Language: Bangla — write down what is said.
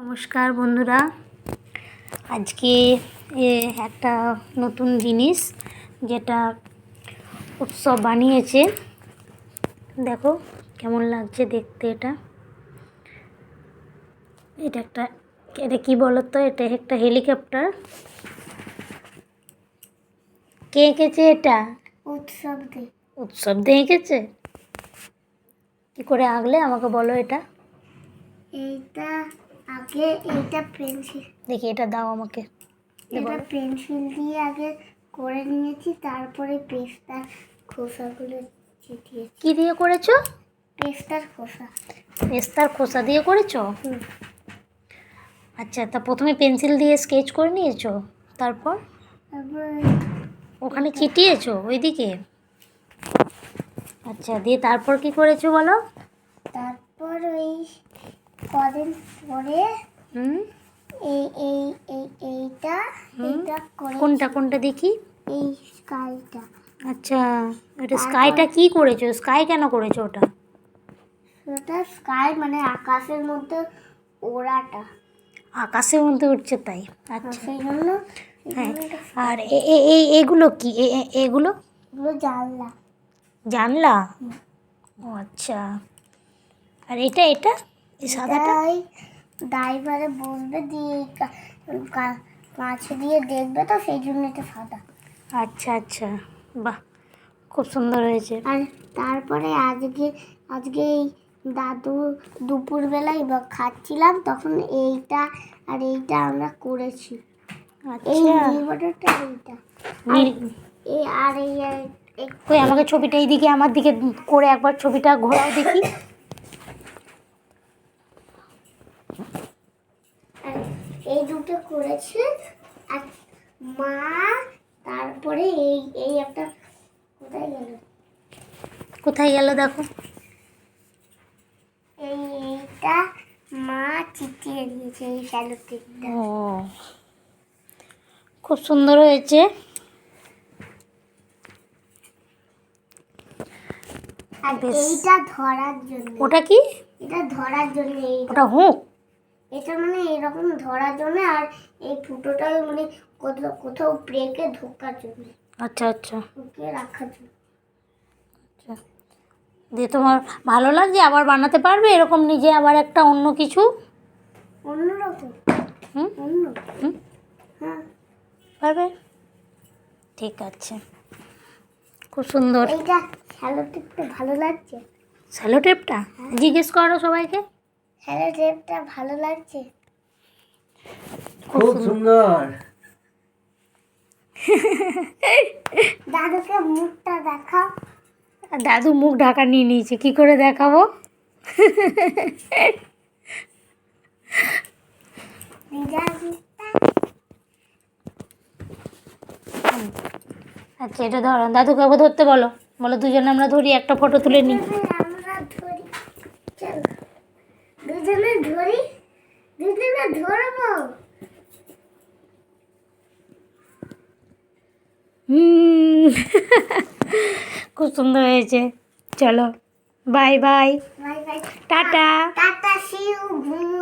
নমস্কার বন্ধুরা। আজকে এ একটা নতুন জিনিস যেটা উৎসব বানিয়েছে। দেখো কেমন লাগছে দেখতে এটা। এটা একটা এটা কি বলো তো এটা একটা হেলিকপ্টার। কে এঁকেছে এটা? উৎসব উৎসব দিয়ে এঁকেছে? কী করে আঁকলে? আমাকে বলো এটা। এইটা আগে এইটা পেন্সিল। দেখি এটা দাও আমাকে। এটা পেন্সিল দিয়ে আগে করে নিয়েছি তারপরে পেস্টার খোসাগুলো চিটিয়েছি কি দিয়ে করেছ? পেস্টার খোসা। পেস্তার খোসা দিয়ে করেছ। আচ্ছা তা প্রথমে পেন্সিল দিয়ে স্কেচ করে নিয়েছো তারপর? তারপর ওখানে চিটিয়েছো ওইদিকে? আচ্ছা দিয়ে তারপর কি করেছ বলো? তারপর ওই কদিন পরে এই এই এই এইটা। এইটা করে কোনটা কোনটা দেখি? এই স্কাইটা। আচ্ছা এটা স্কাইটা কি করেছ? স্কাই কেন করেছ ওটা? ওটা স্কাই মানে আকাশের মধ্যে ওড়াটা। আকাশের মধ্যে উঠছে তাই? আচ্ছা। সেই জন্য হ্যাঁ আর এই এগুলো কি? এগুলো? এগুলো জানলা। জানলা? ও আচ্ছা। আর এটা এটা? এই সাদাটা? ড্রাইভারে বসবে দিয়ে কাছে দিয়ে দেখবে তো সেই জন্য এটা সাদা। আচ্ছা আচ্ছা। বাহ খুব সুন্দর হয়েছে। আর তারপরে আজকে আজকে এই দাদু দুপুরবেলায় বা খাচ্ছিলাম তখন এইটা আর এইটা আমরা করেছি। এই আচ্ছা। এইটা। এই আর এই আমাকে ছবিটা এইদিকে আমার দিকে করে একবার ছবিটা ঘোরাও দেখি আর এই দুটো করেছে। আর মা তারপরে এই এই একটা কোথায় গেল? কোথায় গেল দেখো। এই এইটা মা চিটিয়ে দিয়েছে এই স্যালোটেপটা ও খুব সুন্দর হয়েছে। আর এইটা ধরার জন্য। ওটা কি? এটা ধরার জন্য ওটা হুঁক। এটা মানে এরকম ধরার জন্য আর এই ফুটোটা মানে কোথাও কোথাও ব্রেকে ঢোকার জন্য। আচ্ছা আচ্ছা। ঢুকিয়ে রাখার জন্য। আচ্ছা। দিয়ে তোমার ভালো লাগছে? আবার বানাতে পারবে? এরকম নিজে আবার একটা অন্য কিছু? অন্যরকম হুম? অন্য। হুম? হ্যাঁ। পারবে? ঠিক আছে। খুব সুন্দর। এইটা স্যালোটেপটা ভালো লাগছে। স্যালো টেপটা জিজ্ঞেস করো সবাইকে। স্যালোটেপটা ভালো লাগছে? খুব সুন্দর। দাদুকে মুখটা দেখাও। আর দাদু মুখ ঢাকা নিয়ে নিয়েছে কি করে দেখাবো? আচ্ছা এটা ধরো। দাদুকে ধরতে বলো। বলো দুজনে আমরা ধরি একটা ফটো তুলে নিই দুজনে আমরা ধরি চলো দুজনে ধরি দুজনে ধরবো। হুম। খুব সুন্দর হয়েছে। চলো bye by. Bye bye. Tata. টাটা সিউ ঘুম